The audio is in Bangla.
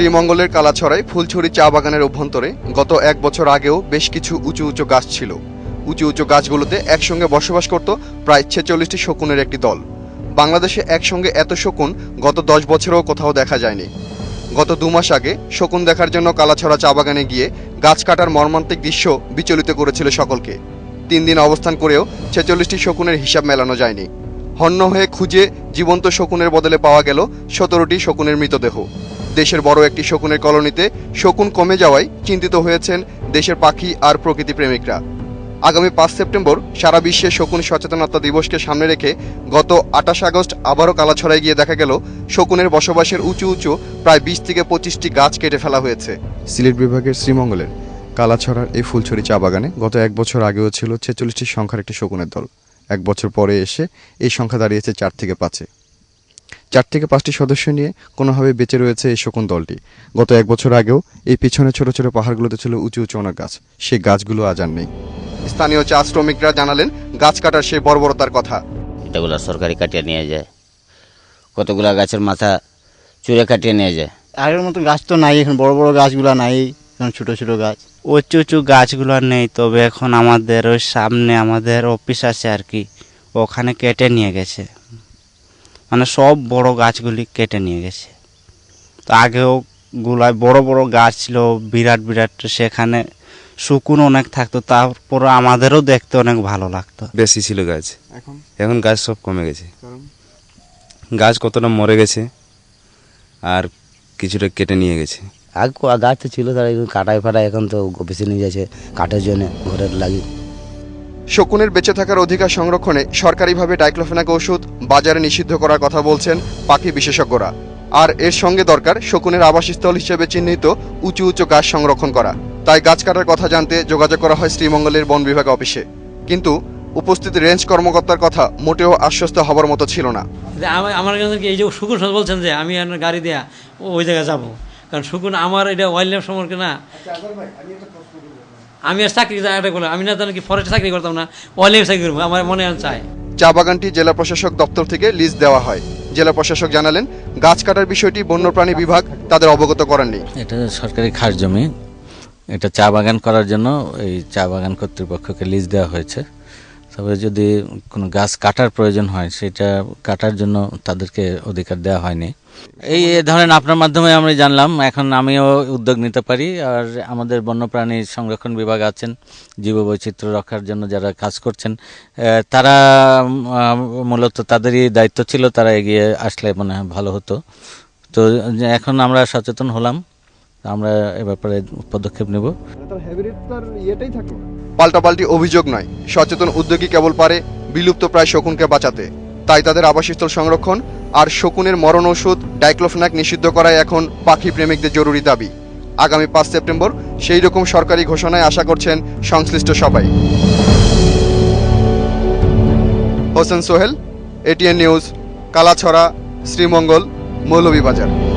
শ্রীমঙ্গলের কালাছড়ায় ফুলছড়ি চা বাগানের অভ্যন্তরে গত এক বছর আগেও বেশ কিছু উঁচু উঁচু গাছ ছিল। উঁচু উঁচু গাছগুলোতে একসঙ্গে বসবাস করত প্রায় ছেচল্লিশটি শকুনের একটি দল। বাংলাদেশে একসঙ্গে এত শকুন গত দশ বছরেও কোথাও দেখা যায়নি। গত দু মাস আগে শকুন দেখার জন্য কালাছড়া চা বাগানে গিয়ে গাছ কাটার মর্মান্তিক দৃশ্য বিচলিত করেছিল সকলকে। তিন দিন অবস্থান করেও ছেচল্লিশটি শকুনের হিসাব মেলানো যায়নি। হন্য হয়ে খুঁজে জীবন্ত শকুনের বদলে পাওয়া গেল সতেরোটি শকুনের মৃতদেহ। দেশের বড় একটি শকুনের কলোনিতে শকুন কমে যাওয়ায় চিন্তিত হয়েছেন দেশের পাখি আর প্রকৃতি প্রেমিকরা। আগামী পাঁচ সেপ্টেম্বর সারা বিশ্বে শকুন সচেতনতা দিবসকে সামনে রেখে গত আঠাশ আগস্ট আবারও কালাছড়ায় গিয়ে দেখা গেল, শকুনের বসবাসের উঁচু উঁচু প্রায় বিশ থেকে পঁচিশটি গাছ কেটে ফেলা হয়েছে। সিলেট বিভাগের শ্রীমঙ্গলের কালাছড়ার এই ফুলছড়ি চা বাগানে গত এক বছর আগেও ছিল ছেচল্লিশটি সংখ্যার একটি শকুনের দল। এক বছর পরে এসে এই সংখ্যা দাঁড়িয়েছে চার থেকে পাঁচে। চার থেকে পাঁচটি সদস্য নিয়ে কোনোভাবে বেঁচে রয়েছে এই শকুন দলটি। গত এক বছর আগেও এই পিছনে ছোট ছোট পাহাড়গুলোতে ছিল উঁচু উঁচু অনেক গাছ। সেই গাছগুলো আজ আর নেই। স্থানীয় চা শ্রমিকরা জানালেন গাছ কাটার সেই বর্বরতার কথা। এটাগুলো সরকারি কাটিয়ে নিয়ে যায়। কতগুলা গাছের মাথা চুরে কাটিয়ে নিয়ে যায়। আগের মতো গাছ তো নাই এখন বড় বড় গাছগুলো নাই এখন ছোট ছোট গাছ। উঁচু উঁচু গাছগুলো নেই তবে এখন আমাদের ওই সামনে আমাদের অফিস আছে আর কি ওখানে কেটে নিয়ে গেছে। মানে সব বড় গাছগুলি কেটে নিয়ে গেছে। তো আগেও গুলায় বড় বড় গাছ ছিল বিরাট বিরাট সেখানে শুকুন অনেক থাকতো তারপর আমাদেরও দেখতে অনেক ভালো লাগতো। বেশি ছিল গাছ। এখন? এখন গাছ সব কমে গেছে। গাছ কতটা মরে গেছে আর কিছুটা কেটে নিয়ে গেছে। আগে গাছ তো ছিল তারা এখন কাটায় ফাটায় এখন তো বেশি নিয়ে যাচ্ছে কাঠের জন্য ঘরের লাগি শকুনের বেঁচে থাকার অধিকার সংরক্ষণে সরকারিভাবে ডাইক্লোফেনাক ওষুধ বাজারে নিষিদ্ধ করার কথা বলছেন পাখি বিশেষজ্ঞরা। আর এর সঙ্গে দরকার শকুনের আবাসস্থল হিসেবে চিহ্নিত উঁচু উঁচু গাছ সংরক্ষণ করা। তাই গাছ কাটার কথা জানতে যোগাযোগ করা হয় শ্রীমঙ্গলের বন বিভাগ অফিসে। কিন্তু উপস্থিত রেঞ্জ কর্মকর্তার কথা মোটেও আশ্বস্ত হবার মতো ছিল না। আমার এই যে শুকুন বলছেন যে আমি গাড়ি দেয়া ওই জায়গায় যাব। কারণ শুকুন আমার এটা ওয়াইল্ড লাইফ সম্পর্কে না। আমি আর চাকরি করলাম আমি না জানি কি ফরেস্টে চাকরি করতাম না লাইফ চাকরি করব আমার মনে হয় চায় চা বাগানটি জেলা প্রশাসক দপ্তর থেকে লিজ দেওয়া হয়। জেলা প্রশাসক জানালেন গাছ কাটার বিষয়টি বন্যপ্রাণী বিভাগ তাদের অবগত করেননি। এটা সরকারি খাস জমি। এটা চা বাগান করার জন্য এই চা বাগান কর্তৃপক্ষকে লিজ দেওয়া হয়েছে। তবে যদি কোনো গাছ কাটার প্রয়োজন হয় সেটা কাটার জন্য তাদেরকে অধিকার দেওয়া হয়নি। এই ধরেন আপনার মাধ্যমে আমি জানলাম, এখন আমিও উদ্যোগ নিতে পারি। আর আমাদের বন্যপ্রাণী সংরক্ষণ বিভাগ আছেন, জীববৈচিত্র্য রক্ষার জন্য যারা কাজ করছেন তারা মূলত তাদেরই দায়িত্ব ছিল, তারা এগিয়ে আসলে মনে হয় ভালো হতো। তো এখন আমরা সচেতন হলাম, আমরা এ ব্যাপারে পদক্ষেপ নেব। পাল্টাপাল্টি অভিযোগ নয়, সচেতন উদ্যোগী কেবল পারে, বিলুপ্ত প্রায় শকুনকে বাঁচাতে। তাই তাদের আবাসস্থল সংরক্ষণ আর শকুনের মরণ ওষুধ ডাইক্লোফেনাক নিষিদ্ধ করাই এখন পাখি প্রেমিকদের জরুরি দাবি। আগামী পাঁচ সেপ্টেম্বর সেই রকম সরকারি ঘোষণায় আশা করছেন সংশ্লিষ্ট সবাই। Hossain Sohel, ATN news, Kalachhara, Sreemangal, Moulvibazar.